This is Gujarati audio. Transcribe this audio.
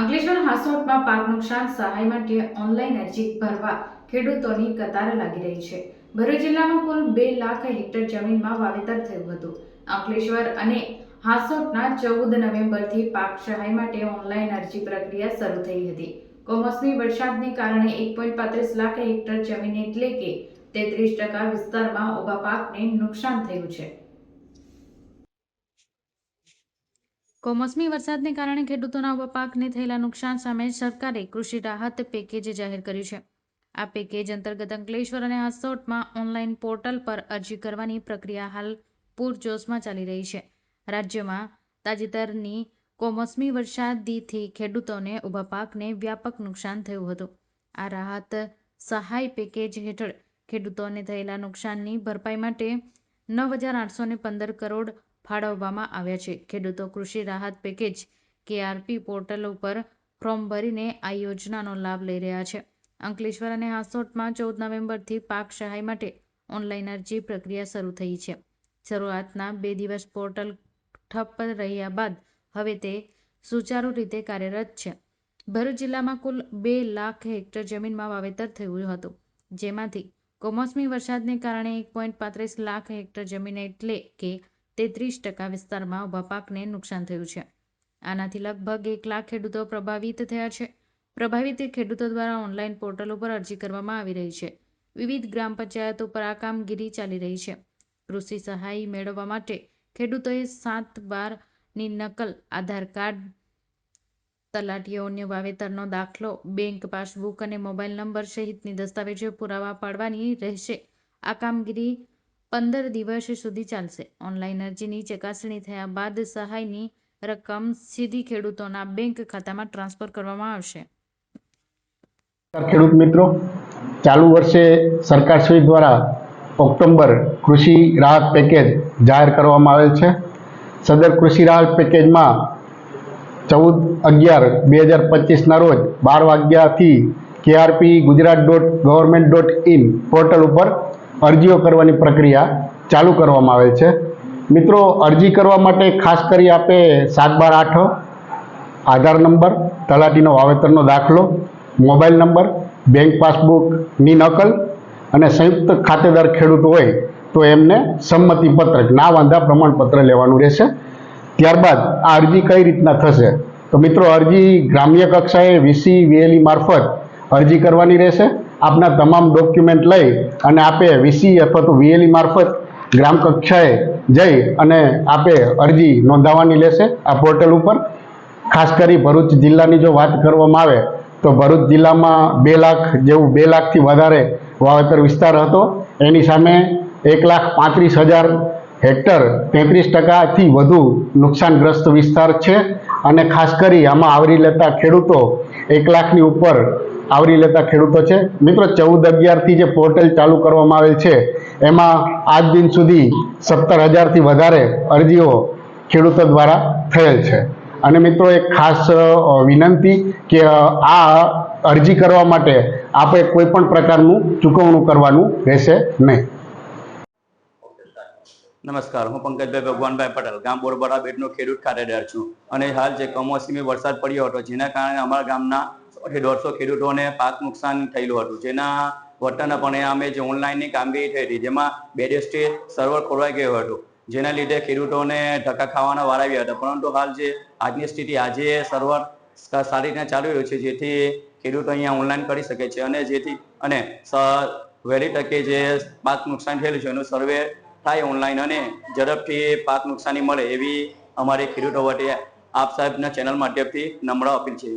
અંકલેશ્વર હાસોટમાં પાક નુકસાન સહાય માટે ઓનલાઈન અરજી ભરવા ખેડૂતોની કતાર લાગી રહી છે. ભરૂચ જિલ્લામાં કુલ બે લાખ હેક્ટર જમીનમાં વાવેતર થયું હતું. અંકલેશ્વર અને હાસોટના ચૌદ નવેમ્બરથી પાક સહાય માટે ઓનલાઈન અરજી પ્રક્રિયા શરૂ થઈ હતી. કમોસમી વરસાદને કારણે એક પોઈન્ટ પાંત્રીસ લાખ હેક્ટર જમીન એટલે કે તેત્રીસ ટકા વિસ્તારમાં ઊભા પાકને નુકસાન થયું છે. કમોસમી વરસાદને કારણે ખેડૂતોના પાકને થયેલા નુકસાન સામે સરકારે કૃષિ રાહત પેકેજ જાહેર કર્યું છે. આ પેકેજ અંતર્ગત અંકલેશ્વર અને હાસોટમાં ઓનલાઈન પોર્ટલ પર અરજી કરવાની પ્રક્રિયા હાલ પૂરજોશમાં ચાલી રહી છે. રાજ્યમાં તાજેતરની કમોસમી વરસાદથી ખેડૂતોને ઊભા પાકને વ્યાપક નુકસાન થયું હતું. આ રાહત સહાય પેકેજ હેઠળ ખેડૂતોને થયેલા નુકસાનની ભરપાઈ માટે નવ હજાર આઠસો પંદર કરોડ ફાળવવામાં આવ્યા છે. ખેડૂતો કૃષિ રાહત પેકેજ કેઆરપી પોર્ટલ ઉપર ફોર્મ ભરીને આ યોજનાનો લાભ લઈ રહ્યા છે. અંકલેશ્વર અને હાસોટમાં ચૌદ નવેમ્બરથી પાક સહાય માટે ઓનલાઈન અરજી પ્રક્રિયા શરૂ થઈ છે. શરૂઆતના બે દિવસ પોર્ટલ ઠપ્પ રહ્યા બાદ હવે તે સુચારુ રીતે કાર્યરત છે. ભરૂચ જિલ્લામાં કુલ બે લાખ હેક્ટર જમીનમાં વાવેતર થયું હતું, જેમાંથી કમોસમી વરસાદને કારણે એક પોઈન્ટ પાંત્રીસ લાખ હેક્ટર જમીન એટલે કે તેત્રીસ ટકા વિસ્તારમાં ઊભા પાકને નુકસાન થયું છે. આનાથી લગભગ એક લાખ ખેડૂતો પ્રભાવિત થયા છે. પ્રભાવિત ખેડૂતો દ્વારા ઓનલાઈન પોર્ટલ ઉપર અરજી કરવામાં આવી રહી છે. વિવિધ ગ્રામ પંચાયતો પર આ કામગીરી ચાલી રહી છે. કૃષિ સહાય મેળવવા માટે ખેડૂતોએ સાત બારની નકલ, આધાર કાર્ડ તલાટીઓને વાવેતરનો દાખલો, બેંક પાસબુક અને મોબાઈલ નંબર સહિતની દસ્તાવેજો પુરાવા પાડવાની રહેશે. આ કામગીરી પંદર દિવસ સુધી ચાલશે. ઓનલાઈન અરજીની ચકાસણી થયા બાદ સહાયની રકમ સીધી ખેડૂતોના બેંક ખાતામાં ટ્રાન્સફર કરવામાં આવશે. ખેડૂત મિત્રો, ચાલુ વર્ષે સરકારશ્રી દ્વારા ઓક્ટોબર કૃષિ રાહત પેકેજ જાહેર કરવામાં આવેલ છે. સદર કૃષિ રાહત પેકેજમાં ચૌદ અગિયાર બે હજાર પચીસના રોજ બાર વાગ્યાથી KRP Gujarat dot government dot in portal ઉપર અરજીઓ કરવાની પ્રક્રિયા ચાલુ કરવામાં આવેલ છે. મિત્રો, અરજી કરવા માટે ખાસ કરી આપે સાત બાર આઠ, આધાર નંબર, તલાટીનો વાવેતરનો દાખલો, મોબાઈલ નંબર, બેંક પાસબુકની નકલ અને સંયુક્ત ખાતેદાર ખેડૂત હોય તો એમને સંમતિપત્ર, ના વાંધા પ્રમાણપત્ર લેવાનું રહેશે. ત્યારબાદ આ અરજી કઈ રીતના થશે? તો મિત્રો, અરજી ગ્રામ્ય કક્ષાએ વીસી વીએલઈ મારફત અરજી કરવાની રહેશે. આપના તમામ ડોક્યુમેન્ટ લઈ અને આપે વીસી અથવા તો વીએલઈ મારફત ગ્રામ કક્ષાએ જઈ અને આપે અરજી નોંધાવવાની લેશે આ પોર્ટલ ઉપર. ખાસ કરી ભરૂચ જિલ્લાની જો વાત કરવામાં આવે તો ભરૂચ જિલ્લામાં બે લાખ જેવું બે લાખથી વધારે વાવેતર વિસ્તાર હતો. એની સામે એક લાખ પાંત્રીસ હજાર હેક્ટર તેત્રીસ ટકાથી વધુ નુકસાનગ્રસ્ત વિસ્તાર છે. અને ખાસ કરી આમાં આવરી લેતા ખેડૂતો એક લાખની ઉપર આવરી લેતા ખેડૂતો છે. મિત્રો, ચૌદ અગિયારથી જે પોર્ટલ ચાલુ કરવામાં આવેલ છે, એમાં આજ દિન સુધી સત્તર હજારથી વધારે અરજીઓ ખેડૂતો દ્વારા થયેલ છે. અને મિત્રો, એક ખાસ વિનંતી કે આ અરજી કરવા માટે આપણે કોઈ પણ પ્રકારનું ચૂકવણું કરવાનું રહેશે નહીં. નમસ્કાર, હું પંકજભાઈ ભગવાનભાઈ પટેલ, ગામ બોરબરા બેટનો ખેડૂત ખાતેદાર છું. અને હાલ જે કમોસમી વરસાદ પડ્યો હતો, જેના કારણે અમારા ગામના દોઢસો ખેડૂતોને પાક નુકસાન થયેલું હતું. જેના વળતરના પરિણામે જે ઓનલાઈનની કામગીરી થઈ હતી, જેમાં બે દિવસથી સર્વર ખોરવાઈ ગયું હતું. જેના લીધે ખેડૂતોને ધક્કા ખાવાના વાર આવ્યા હતા. પરંતુ હાલ જે આજની સ્થિતિ, આજે સર્વર સારી રીતે ચાલી રહ્યું છે, જેથી ખેડૂતો અહીંયા ઓનલાઈન કરી શકે છે અને જેથી, અને વહેલી તકે જે પાક નુકસાન થયેલું છે, એનું સર્વે થાય ઓનલાઈન અને ઝડપથી પાક નુકસાની મળે એવી અમારી ખેડૂતો વટે આપ સાહેબના ચેનલ માધ્યમથી નમ્ર અપીલ છે.